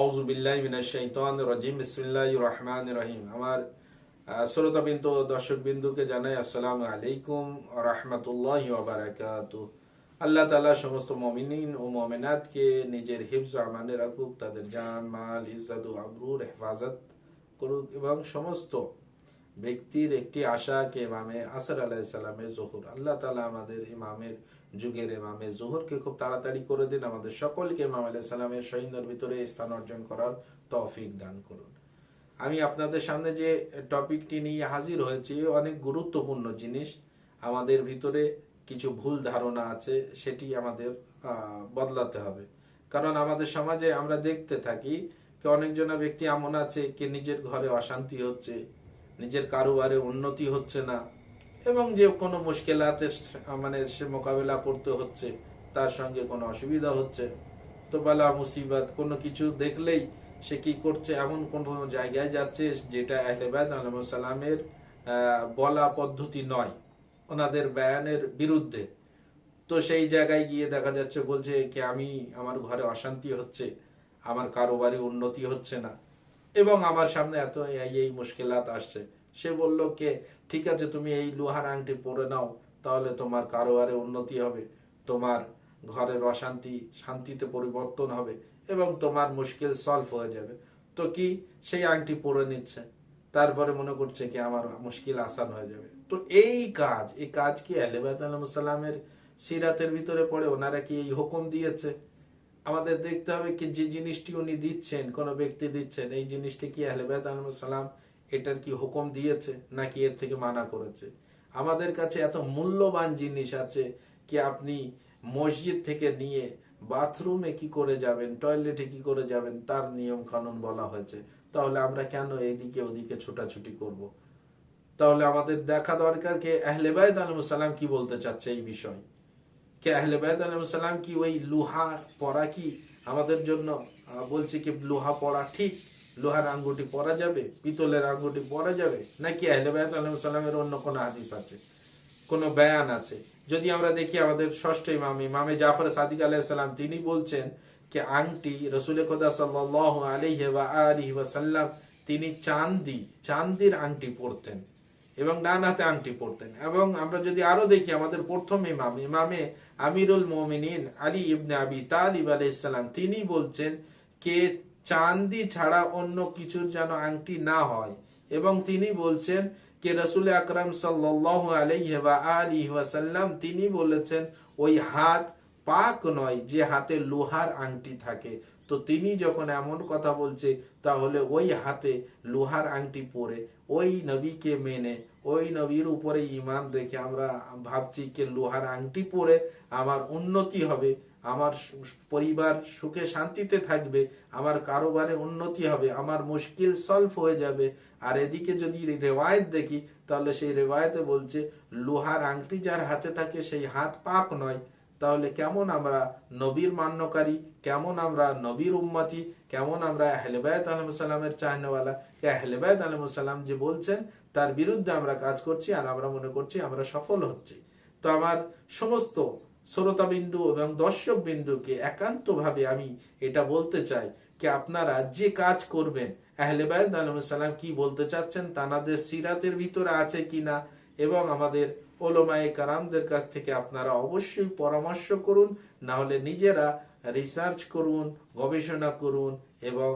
আউজুবিল্লাহ শৈতান রাজিম। ইসমিল্লাহ রহমান রহিম। আমার শ্রোতা বিন্দু দর্শক বিন্দুকে জানাই আসসালামু আলাইকুম রহমতুল্লাহ বারাকাত। আল্লাহ তালা সমস্ত মমিনিন ও মমিনাতকে নিজের হিফজ আমানে রাখুক, তাদের জান, মাল, ইজ্জাত ও আবরুর হেফাজত করুক এবং সমস্ত ব্যক্তির একটি আশা কে ইমামে আসর আলাইসাল্লামের জোহর। আল্লাহ তালা আমাদের ইমামের যুগের ইমামে জোহরকে খুব তাড়াতাড়ি করে দিন, আমাদের সকলকে ইমাম আলাইসাল্লামের সৈন্যর ভিতরে স্থান অর্জন করার তৌফিক দান করুন। আমি আপনাদের সামনে যে টপিকটি নিয়ে হাজির হয়েছি অনেক গুরুত্বপূর্ণ জিনিস। আমাদের ভিতরে কিছু ভুল ধারণা আছে, সেটি আমাদের বদলাতে হবে। কারণ আমাদের সমাজে আমরা দেখতে থাকি অনেকজনা ব্যক্তি এমন আছে, কে নিজের ঘরে অশান্তি হচ্ছে নিজের কারোবারে উন্নতি হচ্ছে না, এবং যে কোনো মুশকিলাতের স- মানে সে মোকাবেলা করতে হচ্ছে, তার সঙ্গে কোনো অসুবিধা হচ্ছে। তো বালা, মুসিবত, কোনো কিছু দেখলেই সে কি করছে? এমন কোন জায়গায় যাচ্ছে যেটা আহলেবাদ আলহামের বলা পদ্ধতি নয়, ওনাদের বয়ানের বিরুদ্ধে। তো সেই জায়গায় গিয়ে দেখা যাচ্ছে, বলছে কি আমি, আমার ঘরে অশান্তি হচ্ছে? আমার কারোবারে উন্নতি হচ্ছে না? এবং আমার সামনে এত এই মুশকিলাত আসছে। সে বলল, কে? ঠিক আছে, তুমি এই লোহার আংটি পরে নাও, তাহলে তোমার কারোবারে উন্নতি হবে, তোমার ঘরের অশান্তি শান্তিতে পরিবর্তন হবে এবং তোমার মুশকিল সলভ হয়ে যাবে। তো কি? সেই আংটি পরে নিচ্ছে। তারপরে মনে করছে কি, আমার মুশকিল আসান হয়ে যাবে। তো এই কাজ এই কাজ কি আহলেবাদ আলহামের সিরাতের ভিতরে পড়ে? ওনারা কি এই হুকুম দিয়েছে? আমাদের দেখতে হবে কি যে জিনিসটি উনি দিচ্ছেন, কোন ব্যক্তি দিচ্ছেন, এই জিনিসটি কি আহলেবাদ সালাম এটার কি হুকুম দিয়েছে নাকি এর থেকে মানা করেছে? আমাদের কাছে এত মূল্যবান জিনিস আছে কি আপনি মসজিদ থেকে নিয়ে বাথরুমে কি করে যাবেন টয়লেটে কি করে যাবেন, তার নিয়ম কানুন বলা হয়েছে। তাহলে আমরা কেন এদিকে ওদিকে ছোটাছুটি করব। তাহলে আমাদের দেখা দরকার কে আহলেবায়দ আলমসাল্লাম কি বলতে চাচ্ছে এই বিষয়? কে আহলে বাইত সালাম কি ওই লোহা পরা কি? আমাদের জন্য বলছে কি, লোহা পরা ঠিক, লোহার আঙ্গুটি পরা যাবে, পিতলের আঙ্গুটি পরা যাবে? নাকি আহলে বাইত সালামের অন্য কোনো হাদিস আছে? কোনো বয়ান আছে? যদি আমরা দেখি আমাদের ষষ্ঠ ইমাম, ইমামে জাফর সাদিক আলাইসাল্লাম তিনি বলছেন যে আংটি রসুল খোদা সাল্লাহ আলিহি বা আলিহি সাল্লাম তিনি চান্দি চান্দির আংটি পরতেন। এবং ডান হাতে আংটি পরতেন। এবং আমরা যদি আরও দেখি, আমাদের প্রথম ইমাম, ইমামে আমিরুল মোমিনিন আলী ইবনে আবি তালিব আলাইসাল্লাম তিনি বলছেন, কে চান্দি ছাড়া অন্য কিছুর যেন আংটি না হয়। এবং তিনি বলছেন, কে রসুল আকরাম সাল্লাহ আলাইহি ওয়া আলিহি ওয়াসাল্লাম, তিনি বলেছেন, ওই হাত পাক নয় যে হাতে লোহার আংটি থাকে। তো তিনি যখন এমন কথা বলছে, তাহলে ওই হাতে লোহার আংটি পরে ওই নবীকে মেনে, ওই নবীর উপরে ইমান রেখে আমরা ভাবছি কে লোহার আংটি পরে আমার উন্নতি হবে, আমার পরিবার সুখে শান্তিতে থাকবে, আমার কারোবারে উন্নতি হবে, আমার মুশকিল সলভ হয়ে যাবে। আর এদিকে যদি রেওয়ায়ত দেখি, তাহলে সেই রেওয়ায়তে বলছে, লোহার আংটি যার হাতে থাকে, সেই হাত পাক নয়। তাহলে কেমন আমরা নবীর মান্যকারী, কেমন আমরা নবীর উম্মতি, কেমন আমরা আহলেবায়ত আলহামের চাহনেওয়ালা কে আহলেবায়ত আলহাম যে বলছেন, তার বিরুদ্ধে আমরা কাজ করছি আর আমরা মনে করছি আমরা সফল হচ্ছি। তো আমার সমস্ত শ্রোতা বিন্দু এবং দর্শক বিন্দুকে একান্তভাবে আমি এটা বলতে চাই কি আপনারা যে কাজ করবেন আহলেবায়দ আলহাম কি বলতে চাচ্ছেন, তানাদের সিরাতের ভিতরে আছে কিনা এবং আমাদের ওলোমায়ে কারামদের কাছ থেকে আপনারা অবশ্যই পরামর্শ করুন না হলে নিজেরা রিসার্চ করুন, গবেষণা করুন এবং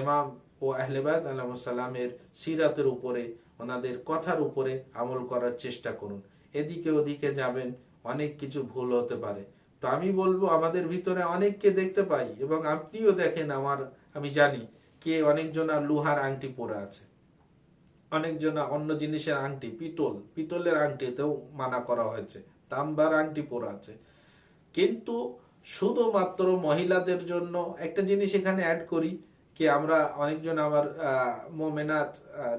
এমাম ও আহলেবাদ আলামের সিরাতের উপরে, ওনাদের কথার উপরে আমল করার চেষ্টা করুন। এদিকে ওদিকে যাবেন, অনেক কিছু ভুল হতে পারে। তো আমি বলব, আমাদের ভিতরে অনেককে দেখতে পাই এবং আপনিও দেখেন আমার, আমি জানি, কে অনেকজনা লোহার আংটি পরে আছে। অনেকজনা অন্য জিনিসের আংটি পিতল পিতলের আংটিতেও মানা করা হয়েছে। তাম্বার আংটি পরা আছে। কিন্তু শুধুমাত্র মহিলাদের জন্য একটা জিনিস এখানে অ্যাড করি কি আমরা অনেকজন আমার আহ, মোমেনাত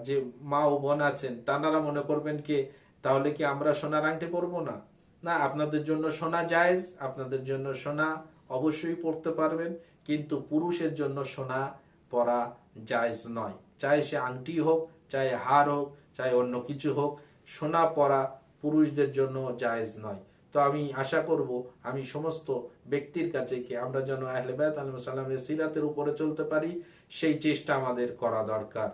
যে মা ও বোন আছেন তানারা মনে করবেন কি তাহলে কি আমরা সোনার আংটি পরবো না? না আপনাদের জন্য সোনা জায়েজ আপনাদের জন্য সোনা অবশ্যই পড়তে পারবেন কিন্তু পুরুষের জন্য সোনা পরা জায়েজ নয়। চাই সে আংটি হোক চাই হার হোক, চাই অন্য কিছু হোক, সোনা পরা পুরুষদের জন্য জায়েজ নয়। তো আমি আশা করব, আমি সমস্ত ব্যক্তির কাছে কি আমরা যেন আহলে বায়াত আলম সাল্লামের সিরাতের উপরে চলতে পারি, সেই চেষ্টা আমাদের করা দরকার।